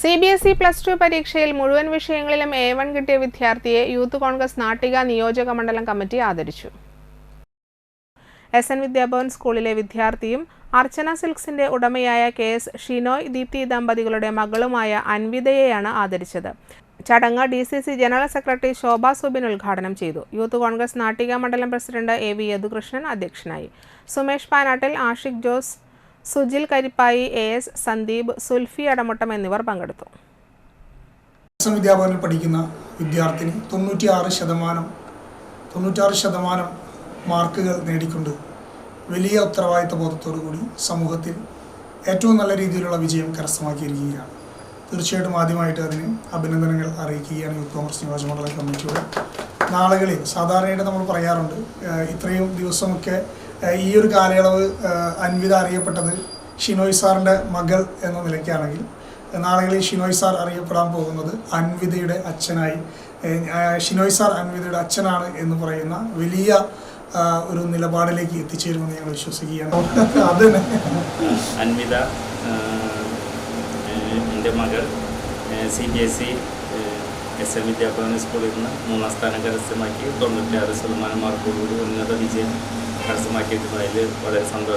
C B S E plus two പരീക്ഷയിൽ മുഴുവൻ വിഷയങ്ങളിലും എ വൺ കിട്ടിയ വിദ്യാർത്ഥിയെ യൂത്ത് കോൺഗ്രസ് നാട്ടിക നിയോജക മണ്ഡലം കമ്മിറ്റി ആദരിച്ചു. എസ് എൻ വിദ്യാഭവൻ സ്കൂളിലെ വിദ്യാർത്ഥിയും അർച്ചന സിൽക്സിന്റെ ഉടമയായ കെ എസ് ഷിനോയ് ദീപ്തി ദമ്പതികളുടെ മകളുമായ അൻവിതയെയാണ് ആദരിച്ചത്. ചടങ്ങ് D C C general secretary Shobha Subin ഉദ്ഘാടനം ചെയ്തു. യൂത്ത് കോൺഗ്രസ് നാട്ടിക മണ്ഡലം പ്രസിഡന്റ് എ വി യദുകൃഷ്ണൻ അധ്യക്ഷനായി. സുമേഷ് പാനാട്ടിൽ ആഷിഖ് ജോസ് സുജിൽ കരിപ്പായി എ എസ് സന്ദീപ് സുൽഫി അടമുട്ടം എന്നിവർ പങ്കെടുത്തു. വിദ്യാഭവനിൽ പഠിക്കുന്ന വിദ്യാർത്ഥിനി തൊണ്ണൂറ്റിയാറ് ശതമാനം തൊണ്ണൂറ്റാറ് ശതമാനം മാർക്കുകൾ നേടിക്കൊണ്ട് വലിയ ഉത്തരവാദിത്ത ബോധത്തോടു കൂടി സമൂഹത്തിൽ ഏറ്റവും നല്ല രീതിയിലുള്ള വിജയം കരസ്ഥമാക്കിയിരിക്കുകയാണ്. തീർച്ചയായിട്ടും ആദ്യമായിട്ട് അതിന് അഭിനന്ദനങ്ങൾ അറിയിക്കുകയാണ് യൂത്ത് കോൺഗ്രസ് നിയോജക മണ്ഡലം കമ്മിറ്റിയുടെ. നാളുകളിൽ സാധാരണയായിട്ട് നമ്മൾ പറയാറുണ്ട് ഇത്രയും ദിവസമൊക്കെ ഈ ഒരു കാലയളവ് അൻവിത അറിയപ്പെട്ടത് ഷിനോയ് സാറിന്റെ മകൾ എന്ന നിലയ്ക്കാണെങ്കിൽ നാളുകളിൽ ഷിനോയ് സാർ അറിയപ്പെടാൻ പോകുന്നത് അൻവിതയുടെ അച്ഛനായി. ഷിനോയ് സാർ അൻവിതയുടെ അച്ഛനാണ് എന്ന് പറയുന്ന വലിയ ഒരു നിലപാടിലേക്ക് എത്തിച്ചേരുമെന്ന് ഞങ്ങൾ വിശ്വസിക്കുകയാണ്. അത് അൻവിത എന്റെ മകൾ C B S E S L വിദ്യാഭവന സ്കൂളിൽ നിന്ന് മൂന്നാം സ്ഥാനം കരസ്ഥമാക്കി തൊണ്ണൂറ്റിയാറ് ശതമാനം മാർക്കോടുകൂടി ഉന്നത വിജയം കരസ്ഥമാക്കിയിട്ടുള്ളതിൽ വളരെ സന്തോഷം.